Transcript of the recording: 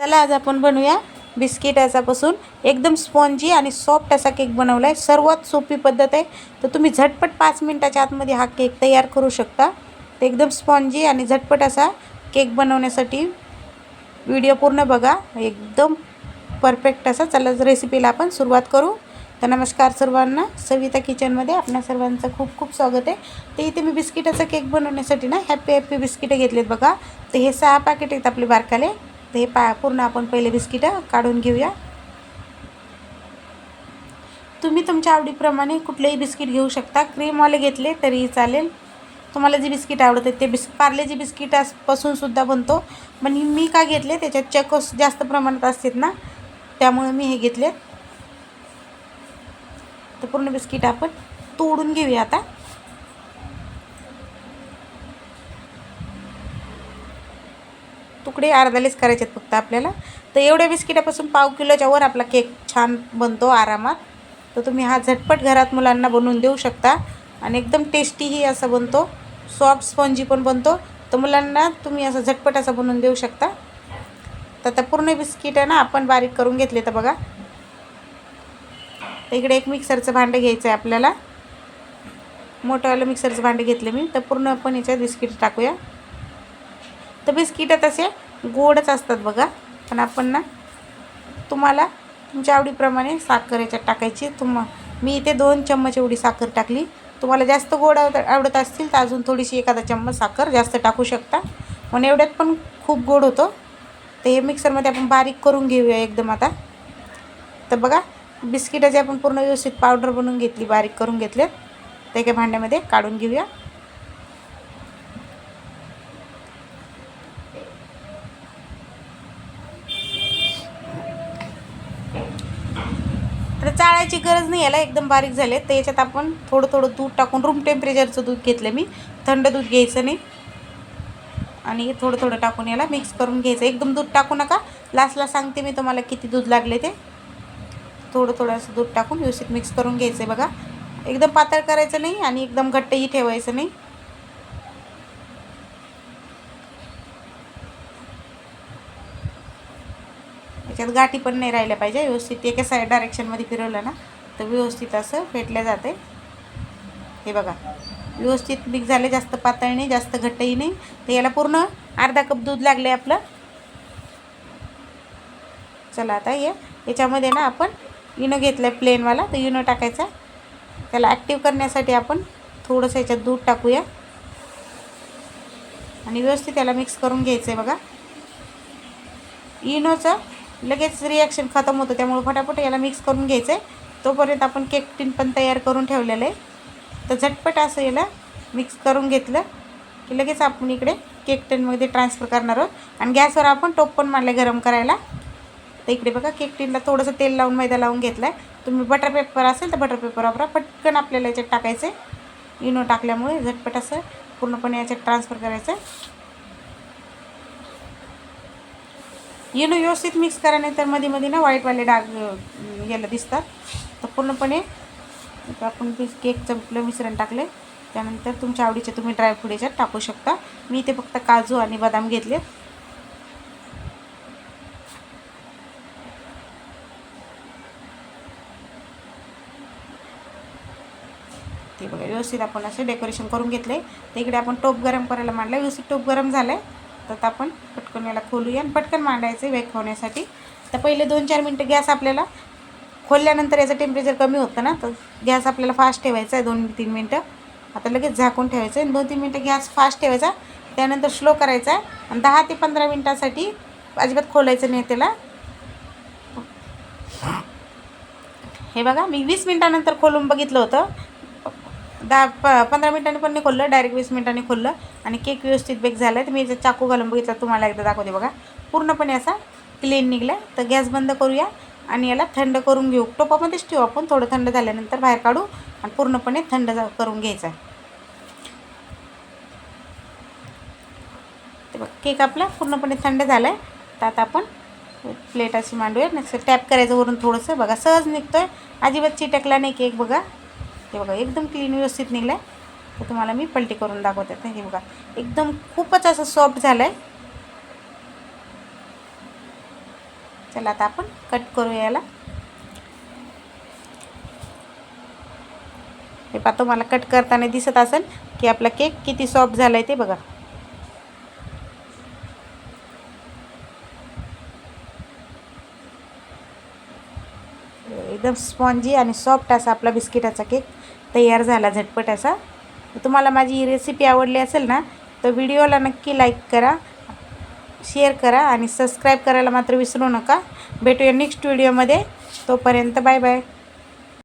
चला आज आपण बनवूया बिस्किट याचापासून एकदम स्पॉन्जी आणि सॉफ्ट असा केक बनवला आहे सर्वात सोपी पद्धत आहे. तर तुम्ही झटपट पाच मिनटाच्या आतमध्ये हा केक तयार करू शकता. तर एकदम स्पॉन्जी आणि झटपट असा केक बनवण्यासाठी व्हिडिओ पूर्ण बघा. एकदम परफेक्ट असा. चला रेसिपीला आपण सुरुवात करू. तर नमस्कार सर्वांना. सविता किचनमध्ये आपणा सर्वांचं खूप खूप स्वागत आहे. तर इथे मी बिस्किटाचा केक बनवण्यासाठी ना हॅप्पी हॅप्पी बिस्किटं घेतलेत बघा. तर हे सहा पॅकेट आहेत आपले बारकाले. तर हे पा पूर्ण आपण पहिले बिस्किटं काढून घेऊया. तुम्ही तुमच्या आवडीप्रमाणे कुठलेही बिस्किट घेऊ शकता. क्रीमवाले घेतले तरीही चालेल. तुम्हाला जे बिस्किट आवडतं ते बिस् पार्लेजी बिस्किटपासून सुद्धा बनतो. पण मी का घेतले? त्याच्यात चकोस जास्त प्रमाणात असतात ना. त्यामुळे मी हे घेतले तर पूर्ण बिस्किट आपण तोडून घेऊया आता. तुकडे अर्धालेच करायचे आहेत फक्त आपल्याला. तर एवढ्या बिस्किटापासून पाव किलोच्या वर आपला केक छान बनतो आरामात. तर तुम्ही हा झटपट घरात मुलांना बनवून देऊ शकता. आणि एकदम टेस्टीही असा बनतो. सॉफ्ट स्पॉन्जी पण बनतो. तर मुलांना तुम्ही असं झटपट असं बनवून देऊ शकता. तर आता पूर्ण बिस्किट आहे ना आपण बारीक करून घेतले तर बघा. तर इकडे एक मिक्सरचं भांडं घ्यायचं आहे आपल्याला मोठंवालं मिक्सरचं भांडं घेतलं मी. तर पूर्ण आपण याच्यात बिस्किट टाकूया. तर बिस्किटं तसे गोडच असतात बघा. पण आपण ना तुम्हाला तुमच्या आवडीप्रमाणे साखर याच्यात टाकायची. तुम मी इथे दोन चम्मच एवढी साखर टाकली. तुम्हाला जास्त गोड आवड आवडत असतील तर अजून थोडीशी एखादा चम्मच साखर जास्त टाकू शकता. पण एवढ्यात पण खूप गोड होतो. तर हे मिक्सरमध्ये आपण बारीक करून घेऊया एकदम आता. तर बघा बिस्किटाची आपण पूर्ण व्यवस्थित पावडर बनवून घेतली बारीक करून घेतलेत तर एका भांड्यामध्ये काढून घेऊया. तर गरज नाही याला एकदम बारीक झाले तर याच्यात आपण थोडं थोडं दूध टाकून रूम टेम्परेचरचं दूध घेतलं मी. थंड दूध घ्यायचं नाही. आणि थोडं थोडं टाकून याला मिक्स करून घ्यायचं. एकदम दूध टाकू नका. लास्टला सांगते मी तुम्हाला किती दूध लागले ते. थोडं थोडं असं दूध टाकून व्यवस्थित मिक्स करून घ्यायचं आहे बघा. एकदम पातळ करायचं नाही आणि एकदम घट्टही ठेवायचं नाही. त्याच्यात गाठी पण नाही राहिल्या पाहिजे. व्यवस्थित एका साईड डायरेक्शनमध्ये फिरवलं ना तर व्यवस्थित असं फेटलं जाते. हे बघा. व्यवस्थित मिक्स झाले जास्त पातळ नाही जास्त घट्टही नाही. तर याला पूर्ण अर्धा कप दूध लागले आपलं. चला आता हे याच्यामध्ये ना आपण इनो घेतलं आहे प्लेनवाला तर इनो टाकायचा. त्याला ॲक्टिव्ह करण्यासाठी आपण थोडंसं याच्यात दूध टाकूया. आणि व्यवस्थित त्याला मिक्स करून घ्यायचं आहे बघा. इनोचं लगेच रिॲक्शन खतम होतं. त्यामुळे फटाफट याला मिक्स करून घ्यायचं आहे तोपर्यंत आपण केक टिन पण तयार करून ठेवलेलं आहे. तर झटपट असं याला मिक्स करून घेतलं की लगेच आपण इकडे केक टिनमध्ये ट्रान्सफर करणार आहोत. आणि गॅसवर आपण टोप पण मारले गरम करायला. तर इकडे बघा केक टिनला थोडंसं तेल लावून मैदा लावून घेतला आहे तुम्ही बटर पेपर असेल तर बटर पेपर वापरा. पटकन आपल्याला याच्यात टाकायचं आहे इनो टाकल्यामुळे झटपट असं पूर्णपणे याच्यात ट्रान्सफर करायचं आहे येणं व्यवस्थित मिक्स करा नाही तर मध्ये मध्ये ना व्हाईटवाले डाग याला दिसतात. तर पूर्णपणे आपण केकचं आपलं मिश्रण टाकले त्यानंतर तुमच्या आवडीचे तुम्ही ड्रायफ्रूट याच्यात टाकू शकता. मी इथे फक्त काजू आणि बदाम घेतले. ते बघा व्यवस्थित आपण असे डेकोरेशन करून घेतले तर इकडे आपण टोप गरम करायला मांडला व्यवस्थित टोप गरम झालं आहे तर आता आपण पटकन याला खोलूया आणि पटकन मांडायचं वेग होण्यासाठी. तर पहिले दोन चार मिनटं गॅस आपल्याला खोलल्यानंतर याचं टेम्परेचर कमी होतं ना तर गॅस आपल्याला फास्ट ठेवायचा आहे दोन तीन मिनटं. आता लगेच झाकून ठेवायचं आहे आणि दोन तीन मिनटं गॅस फास्ट ठेवायचा. त्यानंतर स्लो करायचा आहे आणि दहा ते पंधरा मिनटासाठी अजिबात खोलायचं नाही त्याला. हे बघा मी वीस मिनटानंतर खोलून बघितलं होतं. दहा प पंधरा मिनटांनी पण नाही खोललं डायरेक्ट वीस मिनटांनी खोललं. आणि केक व्यवस्थित बेक झाला आहे तर मी याचा चाकू घालून बघितला तुम्हाला एकदा दाखवते बघा. पूर्णपणे असा क्लीन निघला तर गॅस बंद करूया आणि याला थंड करून घेऊ. टोपामध्येच ठेवू आपण. थोडं थंड झाल्यानंतर बाहेर काढू आणि पूर्णपणे थंड जा करून घ्यायचा ते बघ केक आपला पूर्णपणे थंड झाला आहे तर आता आपण प्लेट अशी मांडूया नेक्स्ट टॅप करायचं वरून थोडंसं. बघा सहज निघतो आहे अजिबात चिटकला नाही केक बघा. हे बघा एकदम क्लीन व्यवस्थित निघलं आहे तर तुम्हाला मी पलटी करून दाखवते तर हे बघा एकदम खूपच असं सॉफ्ट झालं आहे चला आता आपण कट करू याला. हे पा तुम्हाला कट करताना दिसत असेल की आपला केक किती सॉफ्ट झाला आहे ते बघा. एकदम स्पॉन्जी आणि सॉफ्ट असा आपला बिस्किटाचा केक तयार झाला झटपट असा. तुम्हाला माझी ही रेसिपी आवडली असेल ना तर व्हिडिओला नक्की लाईक करा शेअर करा आणि सबस्क्राईब करायला मात्र विसरू नका. भेटूया नेक्स्ट व्हिडिओमध्ये तोपर्यंत बाय बाय